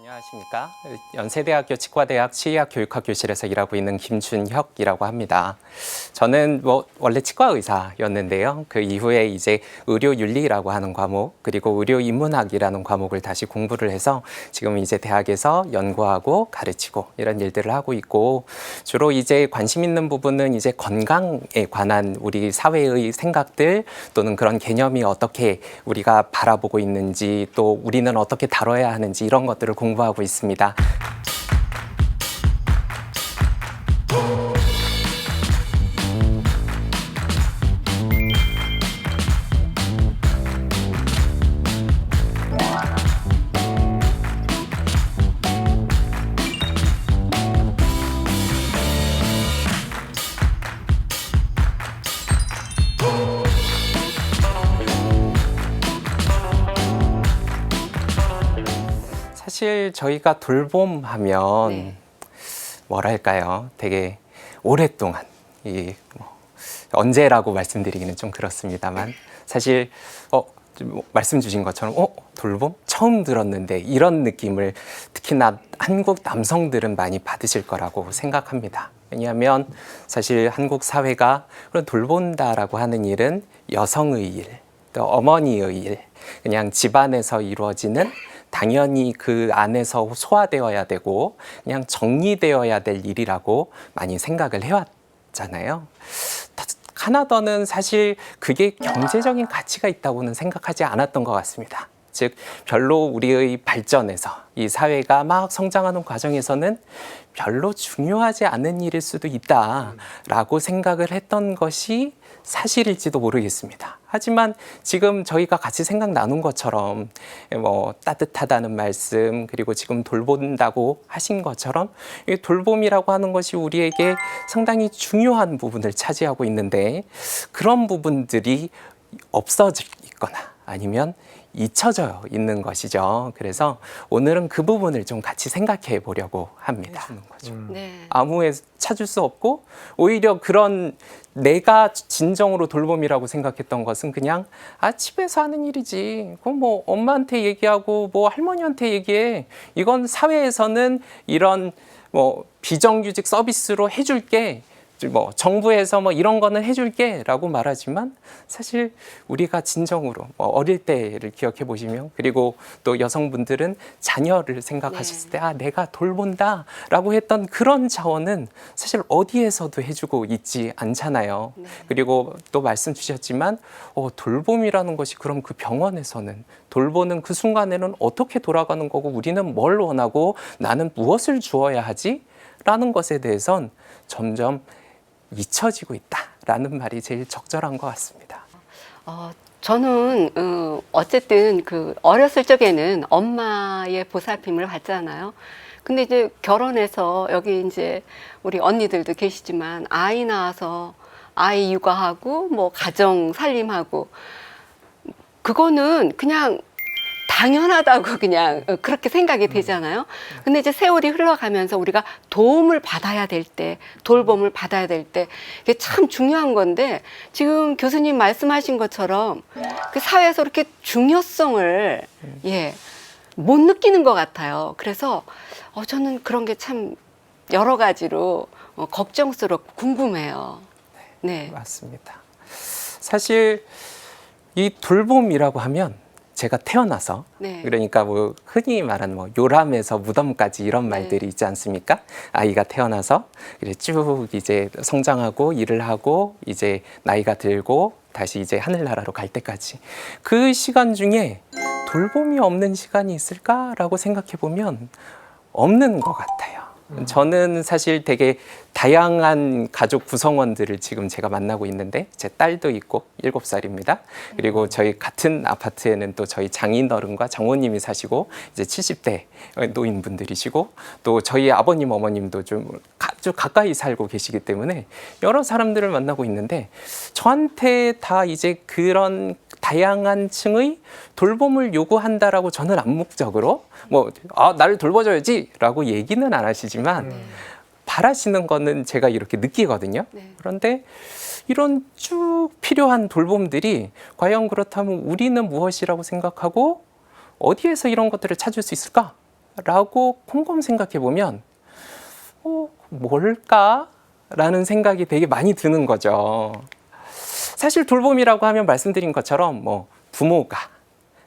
안녕하십니까. 연세대학교 치과대학 치의학 교육학 교실에서 일하고 있는 김준혁이라고 합니다. 저는 뭐 원래 치과 의사였는데요. 그 이후에 이제 의료 윤리라고 하는 과목 그리고 의료 인문학이라는 과목을 다시 공부를 해서 지금 이제 대학에서 연구하고 가르치고 이런 일들을 하고 있고 주로 이제 관심 있는 부분은 이제 건강에 관한 우리 사회의 생각들 또는 그런 개념이 어떻게 우리가 바라보고 있는지 또 우리는 어떻게 다뤄야 하는지 이런 것들을 공부 하고 있습니다. 저희가 돌봄하면 네. 뭐랄까요? 되게 오랫동안 이 뭐, 언제라고 말씀드리기는 좀 그렇습니다만 사실 어좀 말씀 주신 것처럼 어 돌봄 처음 들었는데 이런 느낌을 특히나 한국 남성들은 많이 받으실 거라고 생각합니다. 왜냐하면 사실 한국 사회가 그런 돌본다라고 하는 일은 여성의 일, 또 어머니의 일, 그냥 집안에서 이루어지는 당연히 그 안에서 소화되어야 되고 그냥 정리되어야 될 일이라고 많이 생각을 해왔잖아요. 카나다는 사실 그게 경제적인 가치가 있다고는 생각하지 않았던 것 같습니다. 즉 별로 우리의 발전에서 이 사회가 막 성장하는 과정에서는 별로 중요하지 않은 일일 수도 있다라고 생각을 했던 것이 사실일지도 모르겠습니다. 하지만 지금 저희가 같이 생각 나눈 것처럼 뭐 따뜻하다는 말씀 그리고 지금 돌본다고 하신 것처럼 이 돌봄이라고 하는 것이 우리에게 상당히 중요한 부분을 차지하고 있는데 그런 부분들이 없어지거나 아니면 잊혀져 있는 것이죠. 그래서 오늘은 그 부분을 좀 같이 생각해 보려고 합니다. 네. 아무에 찾을 수 없고 오히려 그런 내가 진정으로 돌봄이라고 생각했던 것은 그냥 아 집에서 하는 일이지. 그건 뭐 엄마한테 얘기하고 뭐 할머니한테 얘기해. 이건 사회에서는 이런 뭐 비정규직 서비스로 해줄게. 뭐 정부에서 뭐 이런 거는 해줄게라고 말하지만 사실 우리가 진정으로 뭐 어릴 때를 기억해 보시면 그리고 또 여성분들은 자녀를 생각하셨을 때 아 내가 돌본다라고 했던 그런 자원은 사실 어디에서도 해주고 있지 않잖아요. 네. 그리고 또 말씀 주셨지만 어, 돌봄이라는 것이 그럼 그 병원에서는 돌보는 그 순간에는 어떻게 돌아가는 거고 우리는 뭘 원하고 나는 무엇을 주어야 하지? 라는 것에 대해선 점점 잊혀지고 있다라는 말이 제일 적절한 것 같습니다. 어, 저는 어, 어쨌든 그 어렸을 적에는 엄마의 보살핌을 받잖아요. 근데 이제 결혼해서 여기 이제 우리 언니들도 계시지만 아이 낳아서 아이 육아하고 뭐 가정 살림하고 그거는 그냥 당연하다고 그냥 어, 그렇게 생각이 되잖아요. 근데 이제 세월이 흘러가면서 우리가 도움을 받아야 될 때, 돌봄을 받아야 될 때, 이게 참 중요한 건데, 지금 교수님 말씀하신 것처럼 그 사회에서 이렇게 중요성을, 예, 못 느끼는 것 같아요. 그래서, 어, 저는 그런 게 참 여러 가지로 어, 걱정스럽고 궁금해요. 네. 맞습니다. 사실 이 돌봄이라고 하면 제가 태어나서 네. 그러니까 뭐 흔히 말하는 뭐 요람에서 무덤까지 이런 네. 말들이 있지 않습니까? 아이가 태어나서 그래 쭉 이제 성장하고 일을 하고 이제 나이가 들고 다시 이제 하늘나라로 갈 때까지 그 시간 중에 돌봄이 없는 시간이 있을까라고 생각해 보면 없는 것 같아요. 저는 사실 되게 다양한 가족 구성원들을 지금 제가 만나고 있는데 제 딸도 있고 일곱 살입니다. 그리고 저희 같은 아파트에는 또 저희 장인어른과 장모님이 사시고 이제 70대 노인분들이시고 또 저희 아버님 어머님도 좀 아주 가까이 살고 계시기 때문에 여러 사람들을 만나고 있는데 저한테 다 이제 그런 다양한 층의 돌봄을 요구한다라고 저는 암묵적으로 뭐 아, 나를 돌봐줘야지라고 얘기는 안 하시지만 바라시는 거는 제가 이렇게 느끼거든요. 네. 그런데 이런 쭉 필요한 돌봄들이 과연 그렇다면 우리는 무엇이라고 생각하고 어디에서 이런 것들을 찾을 수 있을까? 라고 곰곰 생각해 보면 어, 뭘까라는 생각이 되게 많이 드는 거죠. 사실 돌봄이라고 하면 말씀드린 것처럼 뭐 부모가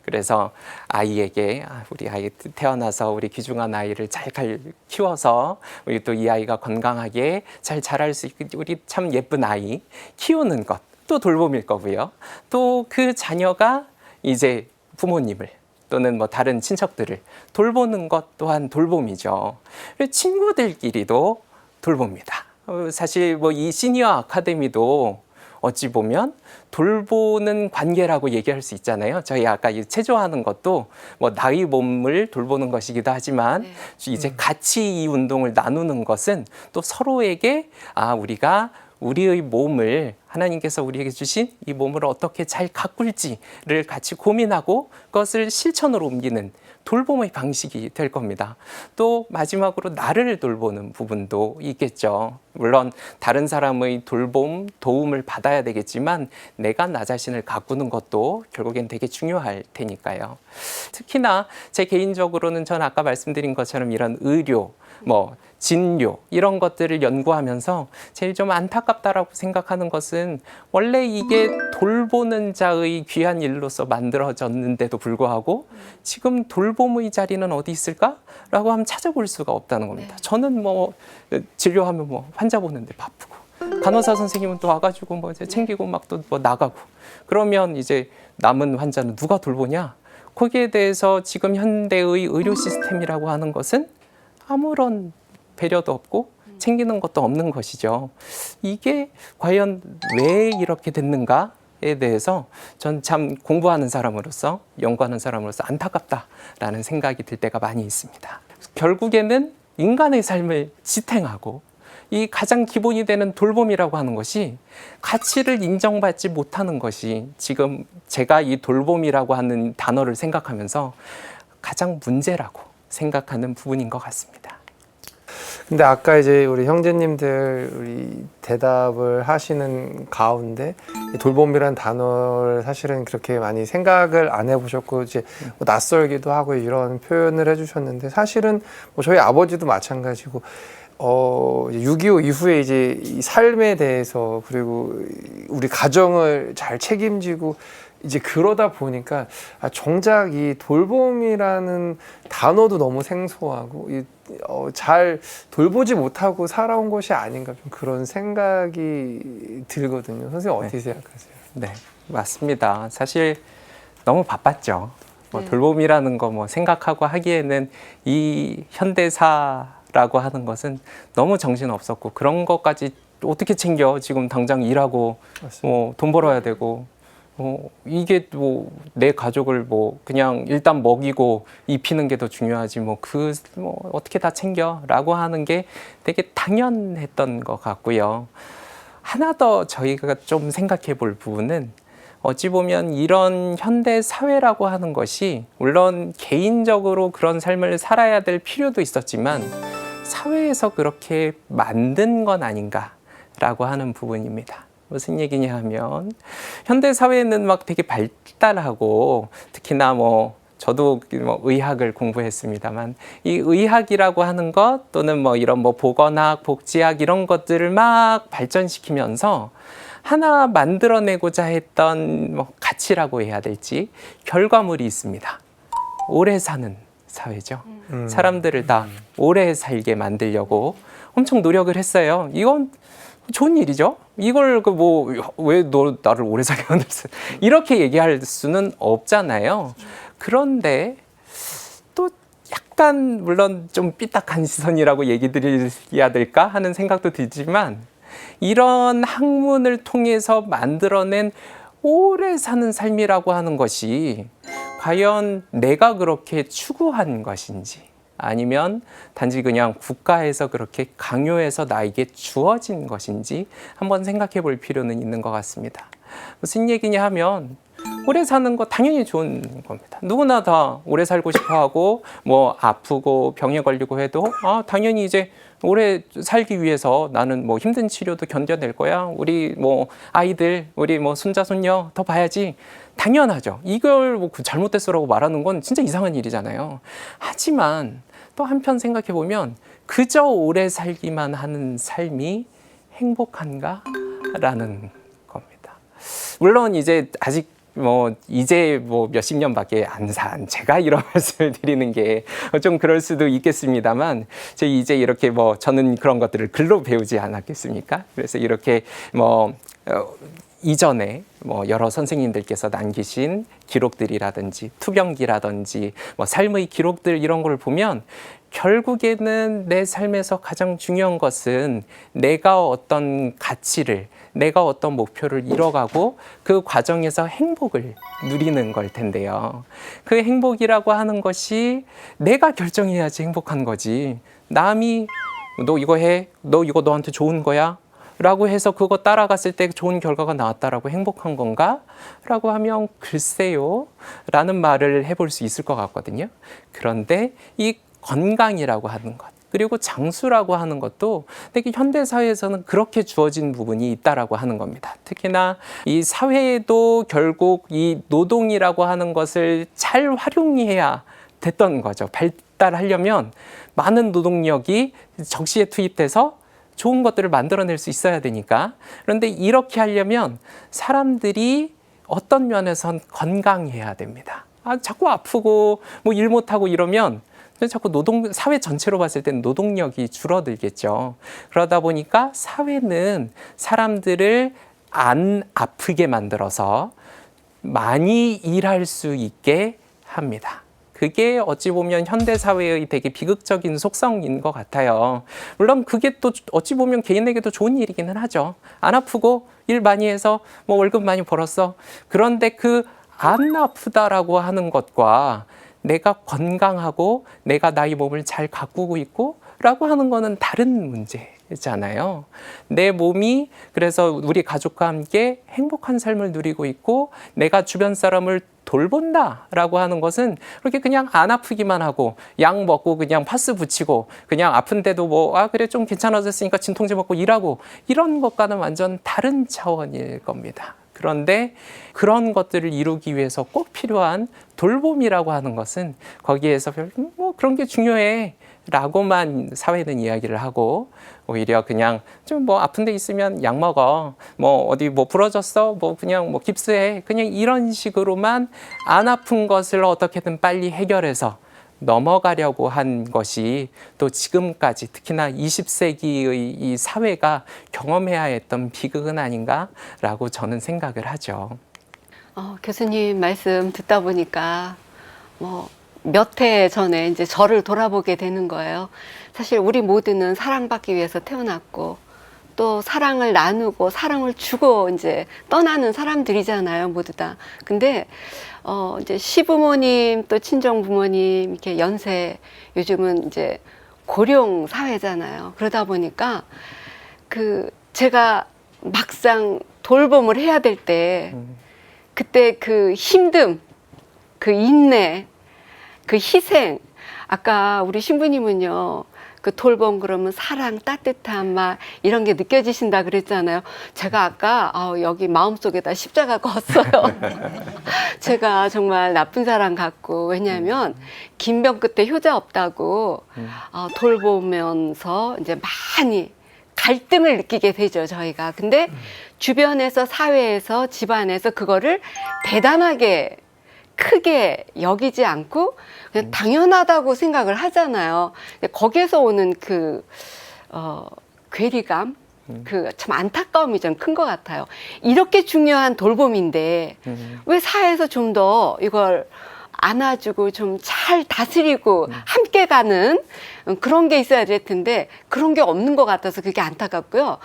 그래서 아이에게 아, 우리 아이 태어나서 우리 귀중한 아이를 잘 갈- 키워서 우리 또 이 아이가 건강하게 잘 자랄 수 있게 우리 참 예쁜 아이 키우는 것 또 돌봄일 거고요. 또 그 자녀가 이제 부모님을 또는 뭐 다른 친척들을 돌보는 것 또한 돌봄이죠. 친구들끼리도 돌봅니다. 어, 사실 뭐 이 시니어 아카데미도 어찌 보면 돌보는 관계라고 얘기할 수 있잖아요. 저희 아까 이 체조하는 것도 뭐 나의 몸을 돌보는 것이기도 하지만 네. 이제 같이 이 운동을 나누는 것은 또 서로에게 아 우리가 우리의 몸을 하나님께서 우리에게 주신 이 몸을 어떻게 잘 가꿀지를 같이 고민하고 그것을 실천으로 옮기는 돌봄의 방식이 될 겁니다. 또 마지막으로 나를 돌보는 부분도 있겠죠. 물론 다른 사람의 돌봄, 도움을 받아야 되겠지만 내가 나 자신을 가꾸는 것도 결국엔 되게 중요할 테니까요. 특히나 제 개인적으로는 전 아까 말씀드린 것처럼 이런 의료, 뭐 진료 이런 것들을 연구하면서 제일 좀 안타깝다라고 생각하는 것은 원래 이게 돌보는 자의 귀한 일로서 만들어졌는데도 불구하고 지금 돌봄의 자리는 어디 있을까라고 하면 찾아볼 수가 없다는 겁니다. 저는 뭐 진료하면 뭐 환자 보는데 바쁘고 간호사 선생님은 또 와가지고 뭐 이제 챙기고 막 또 뭐 나가고 그러면 이제 남은 환자는 누가 돌보냐? 거기에 대해서 지금 현대의 의료 시스템이라고 하는 것은 아무런 배려도 없고 챙기는 것도 없는 것이죠. 이게 과연 왜 이렇게 됐는가 에 대해서 전 참 공부하는 사람으로서 연구하는 사람으로서 안타깝다라는 생각이 들 때가 많이 있습니다. 결국에는 인간의 삶을 지탱하고 이 가장 기본이 되는 돌봄이라고 하는 것이 가치를 인정받지 못하는 것이 지금 제가 이 돌봄이라고 하는 단어를 생각하면서 가장 문제라고 생각하는 부분인 것 같습니다. 근데 아까 이제 우리 형제님들 우리 대답을 하시는 가운데 이 돌봄이란 단어를 사실은 그렇게 많이 생각을 안 해보셨고 이제 뭐 낯설기도 하고 이런 표현을 해주셨는데 사실은 뭐 저희 아버지도 마찬가지고 어, 6.25 이후에 이제 이 삶에 대해서 그리고 우리 가정을 잘 책임지고 이제 그러다 보니까 아, 정작 이 돌봄이라는 단어도 너무 생소하고 이, 어, 잘 돌보지 못하고 살아온 것이 아닌가 좀 그런 생각이 들거든요. 선생님 어떻게 생각하세요? 네, 맞습니다. 사실 너무 바빴죠. 뭐 네. 돌봄이라는 거 뭐 생각하고 하기에는 이 현대사 라고 하는 것은 너무 정신 없었고 그런 것까지 어떻게 챙겨? 지금 당장 일하고. 뭐 돈 벌어야 되고 뭐 이게 뭐 내 가족을 뭐 그냥 일단 먹이고 입히는 게 더 중요하지 뭐그 뭐 어떻게 다 챙겨라고 하는 게 되게 당연했던 것 같고요. 하나 더 저희가 좀 생각해 볼 부분은 어찌 보면 이런 현대 사회라고 하는 것이 물론 개인적으로 그런 삶을 살아야 될 필요도 있었지만 사회에서 그렇게 만든 건 아닌가라고 하는 부분입니다. 무슨 얘기냐 하면 현대 사회는 막 되게 발달하고 특히나 뭐 저도 뭐 의학을 공부했습니다만 이 의학이라고 하는 것 또는 뭐 이런 뭐 보건학, 복지학 이런 것들을 막 발전시키면서 하나 만들어내고자 했던 뭐 가치라고 해야 될지 결과물이 있습니다. 오래 사는 사회죠. 음. 사람들을 다 오래 살게 만들려고 엄청 노력을 했어요. 이건 좋은 일이죠. 이걸 그 뭐 왜 너 나를 오래 살게 만들었어? 이렇게 얘기할 수는 없잖아요. 그런데 또 약간 물론 좀 삐딱한 시선이라고 얘기 드려야 될까 하는 생각도 들지만 이런 학문을 통해서 만들어낸 오래 사는 삶이라고 하는 것이 과연 내가 그렇게 추구한 것인지 아니면 단지 그냥 국가에서 그렇게 강요해서 나에게 주어진 것인지 한번 생각해 볼 필요는 있는 것 같습니다. 무슨 얘기냐 하면 오래 사는 거 당연히 좋은 겁니다. 누구나 다 오래 살고 싶어 하고 뭐 아프고 병에 걸리고 해도 아, 당연히 이제 오래 살기 위해서 나는 뭐 힘든 치료도 견뎌낼 거야. 우리 뭐 아이들, 우리 뭐 손자 손녀 더 봐야지. 당연하죠. 이걸 뭐 잘못됐어라고 말하는 건 진짜 이상한 일이잖아요. 하지만 또 한편 생각해 보면 그저 오래 살기만 하는 삶이 행복한가라는 겁니다. 물론 이제 아직 뭐 이제 뭐 몇십 년밖에 안 산 제가 이런 말씀을 드리는 게 좀 그럴 수도 있겠습니다만 제 이제 이렇게 뭐 저는 그런 것들을 글로 배우지 않았겠습니까? 그래서 이렇게 뭐 어, 이전에 뭐 여러 선생님들께서 남기신 기록들이라든지 투병기라든지 뭐 삶의 기록들 이런 걸 보면 결국에는 내 삶에서 가장 중요한 것은 내가 어떤 가치를 내가 어떤 목표를 이뤄가고 그 과정에서 행복을 누리는 걸 텐데요. 그 행복이라고 하는 것이 내가 결정해야지 행복한 거지. 남이 너 이거 해, 너 이거 너한테 좋은 거야. 라고 해서 그거 따라갔을 때 좋은 결과가 나왔다라고 행복한 건가? 라고 하면 글쎄요. 라는 말을 해볼 수 있을 것 같거든요. 그런데 이 건강이라고 하는 것, 그리고 장수라고 하는 것도 되게 현대 사회에서는 그렇게 주어진 부분이 있다라고 하는 겁니다. 특히나 이 사회에도 결국 이 노동이라고 하는 것을 잘 활용해야 됐던 거죠. 발달하려면 많은 노동력이 적시에 투입돼서 좋은 것들을 만들어낼 수 있어야 되니까. 그런데 이렇게 하려면 사람들이 어떤 면에선 건강해야 됩니다. 아, 자꾸 아프고 뭐 일 못하고 이러면 자꾸 노동 사회 전체로 봤을 때는 노동력이 줄어들겠죠. 그러다 보니까 사회는 사람들을 안 아프게 만들어서 많이 일할 수 있게 합니다. 그게 어찌 보면 현대 사회의 되게 비극적인 속성인 것 같아요. 물론 그게 또 어찌 보면 개인에게도 좋은 일이기는 하죠. 안 아프고 일 많이 해서 뭐 월급 많이 벌었어. 그런데 그 안 아프다라고 하는 것과 내가 건강하고 내가 나의 몸을 잘 가꾸고 있고 라고 하는 거는 다른 문제 잖아요. 내 몸이 그래서 우리 가족과 함께 행복한 삶을 누리고 있고 내가 주변 사람을 돌본다라고 하는 것은 그렇게 그냥 안 아프기만 하고 약 먹고 그냥 파스 붙이고 그냥 아픈데도 뭐 아 그래 좀 괜찮아졌으니까 진통제 먹고 일하고 이런 것과는 완전 다른 차원일 겁니다. 그런데 그런 것들을 이루기 위해서 꼭 필요한 돌봄이라고 하는 것은 거기에서 별, 뭐 그런 게 중요해. 라고만 사회는 이야기를 하고 오히려 그냥 좀 뭐 아픈 데 있으면 약 먹어 뭐 어디 뭐 부러졌어 뭐 그냥 뭐 깁스해 그냥 이런 식으로만 안 아픈 것을 어떻게든 빨리 해결해서 넘어가려고 한 것이 또 지금까지 특히나 20세기의 이 사회가 경험해야 했던 비극은 아닌가라고 저는 생각을 하죠. 어, 교수님 말씀 듣다 보니까 뭐 몇 해 전에 이제 저를 돌아보게 되는 거예요. 사실 우리 모두는 사랑받기 위해서 태어났고 또 사랑을 나누고 사랑을 주고 이제 떠나는 사람들이잖아요, 모두 다. 근데 어 이제 시부모님 또 친정 부모님 이렇게 연세 요즘은 이제 고령 사회잖아요. 그러다 보니까 그 제가 막상 돌봄을 해야 될 때 그때 그 힘듦, 그 인내, 그 희생. 아까 우리 신부님은요. 그 돌봄 그러면 사랑, 따뜻함 막 이런 게 느껴지신다 그랬잖아요. 제가 아까 아, 여기 마음속에다 십자가 걷어요. 제가 정말 나쁜 사람 같고 왜냐하면 긴병 끝에 효자 없다고 어, 돌보면서 이제 많이 갈등을 느끼게 되죠 저희가. 근데 주변에서 사회에서 집안에서 그거를 대단하게 크게 여기지 않고 그냥 당연하다고 생각을 하잖아요. 근데 거기에서 오는 그 어, 괴리감, 그 참 안타까움이 좀 큰 것 같아요. 이렇게 중요한 돌봄인데 왜 사회에서 좀 더 이걸 안아주고 좀 잘 다스리고 함께 가는 그런 게 있어야 될 텐데 그런 게 없는 것 같아서 그게 안타깝고요.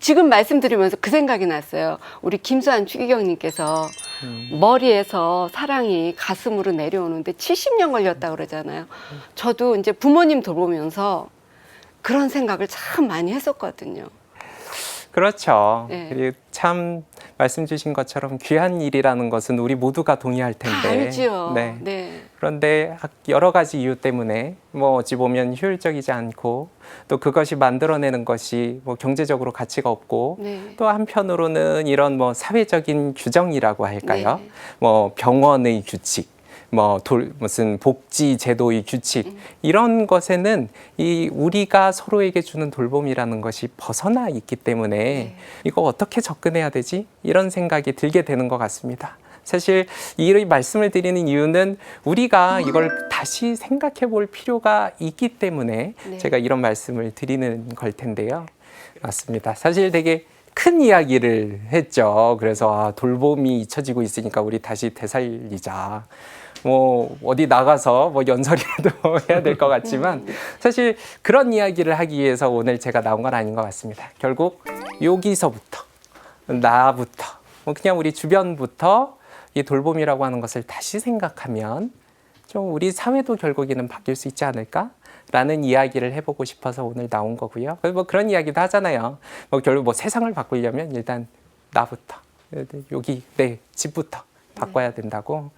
지금 말씀드리면서 그 생각이 났어요. 우리 김수환 추기경님께서 머리에서 사랑이 가슴으로 내려오는데 70년 걸렸다 그러잖아요. 저도 이제 부모님 돌보면서 그런 생각을 참 많이 했었거든요. 그렇죠. 네. 그리고 참 말씀 주신 것처럼 귀한 일이라는 것은 우리 모두가 동의할 다 텐데. 알지요. 네. 네. 그런데 여러 가지 이유 때문에 뭐 어찌 보면 효율적이지 않고 또 그것이 만들어내는 것이 뭐 경제적으로 가치가 없고 네. 또 한편으로는 이런 뭐 사회적인 규정이라고 할까요? 네. 뭐 병원의 규칙 뭐 돌, 무슨 복지 제도의 규칙 이런 것에는 이 우리가 서로에게 주는 돌봄이라는 것이 벗어나 있기 때문에 이거 어떻게 접근해야 되지? 이런 생각이 들게 되는 것 같습니다. 사실 이 말씀을 드리는 이유는 우리가 이걸 다시 생각해 볼 필요가 있기 때문에 네. 제가 이런 말씀을 드리는 걸 텐데요. 맞습니다. 사실 되게 큰 이야기를 했죠. 그래서 아, 돌봄이 잊혀지고 있으니까 우리 다시 되살리자. 뭐 어디 나가서 뭐 연설이라도 해야 될 것 같지만 사실 그런 이야기를 하기 위해서 오늘 제가 나온 건 아닌 것 같습니다. 결국 여기서부터 나부터 뭐 그냥 우리 주변부터 이 돌봄이라고 하는 것을 다시 생각하면 좀 우리 사회도 결국에는 바뀔 수 있지 않을까? 라는 이야기를 해보고 싶어서 오늘 나온 거고요. 뭐 그런 이야기도 하잖아요. 뭐 결국 뭐 세상을 바꾸려면 일단 나부터 여기 내 집부터 바꿔야 된다고.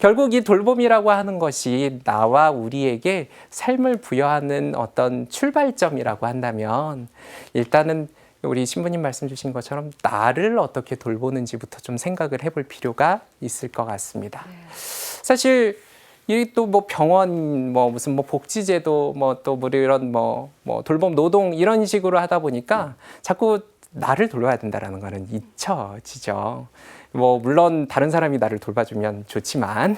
결국 이 돌봄이라고 하는 것이 나와 우리에게 삶을 부여하는 어떤 출발점이라고 한다면 일단은 우리 신부님 말씀 주신 것처럼 나를 어떻게 돌보는지부터 좀 생각을 해볼 필요가 있을 것 같습니다. 사실 이또뭐 병원 뭐 무슨 뭐 복지제도 뭐 또 뭐 이런 뭐 뭐 돌봄 노동 이런 식으로 하다 보니까 자꾸 나를 돌봐야 된다라는 거는 잊혀지죠. 뭐 물론 다른 사람이 나를 돌봐주면 좋지만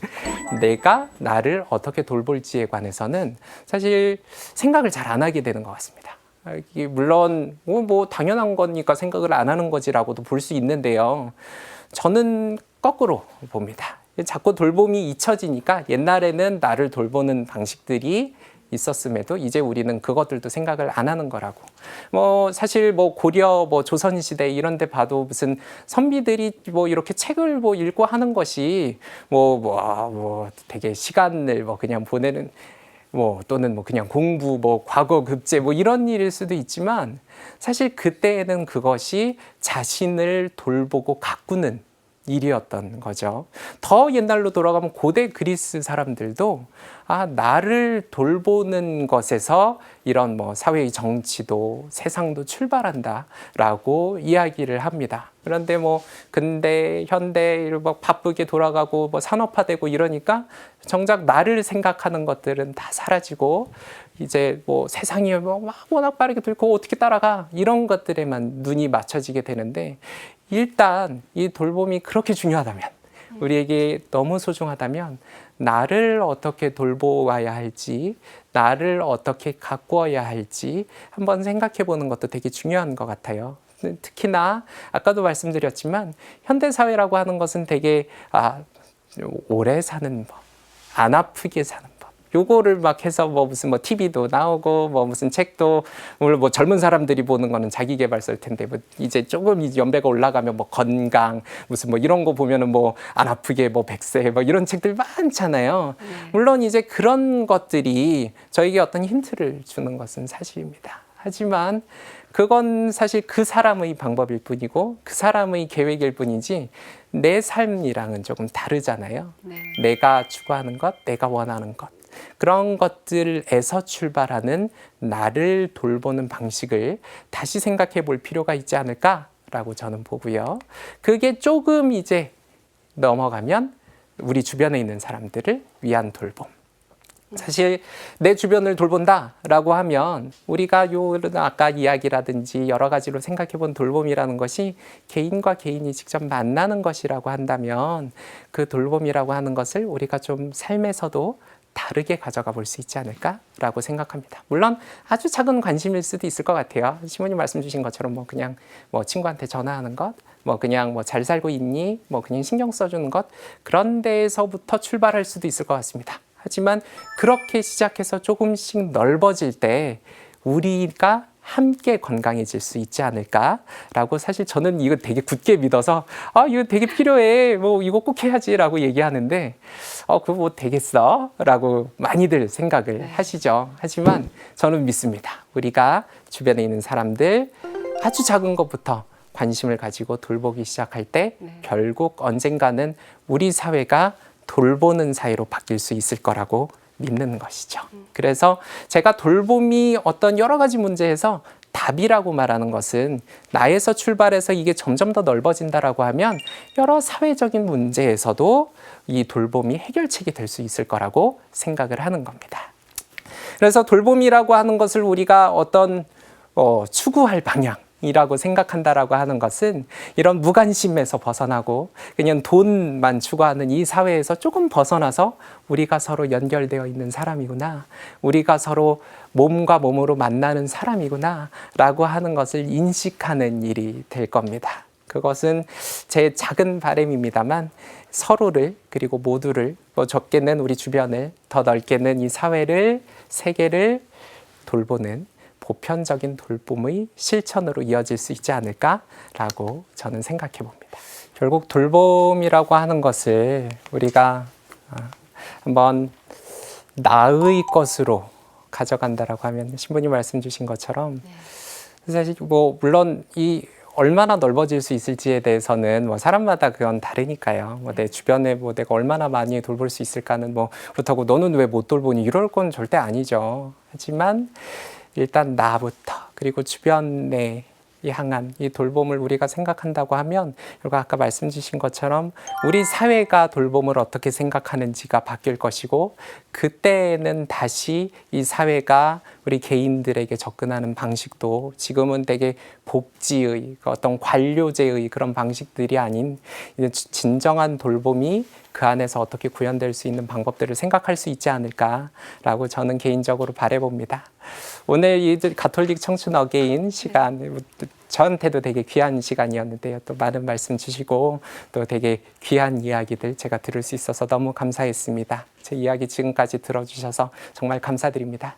내가 나를 어떻게 돌볼지에 관해서는 사실 생각을 잘 안 하게 되는 것 같습니다. 아, 물론 뭐, 뭐 당연한 거니까 생각을 안 하는 거지라고도 볼 수 있는데요. 저는 거꾸로 봅니다. 자꾸 돌봄이 잊혀지니까 옛날에는 나를 돌보는 방식들이 있었음에도 이제 우리는 그것들도 생각을 안 하는 거라고. 뭐 사실 뭐 고려 뭐 조선 시대 이런 데 봐도 무슨 선비들이 뭐 이렇게 책을 뭐 읽고 하는 것이 뭐뭐뭐 되게 시간을 뭐 그냥 보내는 뭐 또는 뭐 그냥 공부 뭐 과거 급제 뭐 이런 일일 수도 있지만 사실 그때에는 그것이 자신을 돌보고 가꾸는 일이었던 거죠. 더 옛날로 돌아가면 고대 그리스 사람들도 아, 나를 돌보는 것에서 이런 뭐 사회의 정치도 세상도 출발한다라고 이야기를 합니다. 그런데 뭐 근대 현대 뭐 바쁘게 돌아가고 뭐 산업화되고 이러니까 정작 나를 생각하는 것들은 다 사라지고 이제 뭐 세상이 뭐막 워낙 빠르게 돌고 어떻게 따라가 이런 것들에만 눈이 맞춰지게 되는데 일단 이 돌봄이 그렇게 중요하다면 우리에게 너무 소중하다면 나를 어떻게 돌보아야 할지 나를 어떻게 가꾸어야 할지 한번 생각해 보는 것도 되게 중요한 것 같아요. 특히나 아까도 말씀드렸지만 현대 사회라고 하는 것은 되게 아 오래 사는 법, 안 아프게 사는 법. 요거를 막 해서 뭐 무슨 뭐 TV도 나오고 뭐 무슨 책도 물론 뭐 젊은 사람들이 보는 거는 자기 개발서일 텐데 뭐 이제 조금 이제 연배가 올라가면 뭐 건강 무슨 뭐 이런 거 보면은 뭐 안 아프게 뭐 백세 뭐 이런 책들 많잖아요. 물론 이제 그런 것들이 저에게 어떤 힌트를 주는 것은 사실입니다. 하지만 그건 사실 그 사람의 방법일 뿐이고 그 사람의 계획일 뿐이지 내 삶이랑은 조금 다르잖아요. 네. 내가 추구하는 것, 내가 원하는 것. 그런 것들에서 출발하는 나를 돌보는 방식을 다시 생각해 볼 필요가 있지 않을까라고 저는 보고요. 그게 조금 이제 넘어가면 우리 주변에 있는 사람들을 위한 돌봄. 사실 내 주변을 돌본다라고 하면 우리가 요 아까 이야기라든지 여러 가지로 생각해 본 돌봄이라는 것이 개인과 개인이 직접 만나는 것이라고 한다면 그 돌봄이라고 하는 것을 우리가 좀 삶에서도 다르게 가져가 볼 수 있지 않을까라고 생각합니다. 물론 아주 작은 관심일 수도 있을 것 같아요. 시모님 말씀 주신 것처럼 뭐 그냥 뭐 친구한테 전화하는 것, 뭐 그냥 뭐 잘 살고 있니, 뭐 그냥 신경 써주는 것 그런 데에서부터 출발할 수도 있을 것 같습니다. 하지만 그렇게 시작해서 조금씩 넓어질 때 우리가 함께 건강해질 수 있지 않을까라고 사실 저는 이거 되게 굳게 믿어서 아 이거 되게 필요해. 뭐 이거 꼭 해야지라고 얘기하는데 어 그거 뭐 되겠어라고 많이들 생각을 하시죠. 하지만 저는 믿습니다. 우리가 주변에 있는 사람들 아주 작은 것부터 관심을 가지고 돌보기 시작할 때 네. 결국 언젠가는 우리 사회가 돌보는 사회로 바뀔 수 있을 거라고 믿는 것이죠. 그래서 제가 돌봄이 어떤 여러 가지 문제에서 답이라고 말하는 것은 나에서 출발해서 이게 점점 더 넓어진다라고 하면 여러 사회적인 문제에서도 이 돌봄이 해결책이 될 수 있을 거라고 생각을 하는 겁니다. 그래서 돌봄이라고 하는 것을 우리가 어떤 어, 추구할 방향 이라고 생각한다라고 하는 것은 이런 무관심에서 벗어나고 그냥 돈만 추구하는 이 사회에서 조금 벗어나서 우리가 서로 연결되어 있는 사람이구나. 우리가 서로 몸과 몸으로 만나는 사람이구나. 라고 하는 것을 인식하는 일이 될 겁니다. 그것은 제 작은 바램입니다만 서로를 그리고 모두를 뭐 적게는 우리 주변을 더 넓게는 이 사회를 세계를 돌보는 보편적인 돌봄의 실천으로 이어질 수 있지 않을까라고 저는 생각해 봅니다. 결국 돌봄이라고 하는 것을 우리가 아, 한번 나의 것으로 가져간다라고 하면 신부님 말씀 주신 것처럼 사실 뭐 물론 이 얼마나 넓어질 수 있을지에 대해서는 뭐 사람마다 그건 다르니까요. 뭐 내 주변에 뭐 내가 얼마나 많이 돌볼 수 있을까는 뭐 그렇다고 너는 왜 못 돌보니 이럴 건 절대 아니죠. 하지만 일단 나부터 그리고 주변에 향한 이 돌봄을 우리가 생각한다고 하면 결국 아까 말씀 주신 것처럼 우리 사회가 돌봄을 어떻게 생각하는지가 바뀔 것이고 그때는 다시 이 사회가 우리 개인들에게 접근하는 방식도 지금은 되게 복지의 그 어떤 관료제의 그런 방식들이 아닌 진정한 돌봄이 그 안에서 어떻게 구현될 수 있는 방법들을 생각할 수 있지 않을까라고 저는 개인적으로 바래봅니다. 오늘 이 가톨릭 청춘 어게인 시간 저한테도 되게 귀한 시간이었는데요. 또 많은 말씀 주시고 또 되게 귀한 이야기들 제가 들을 수 있어서 너무 감사했습니다. 제 이야기 지금까지 들어주셔서 정말 감사드립니다.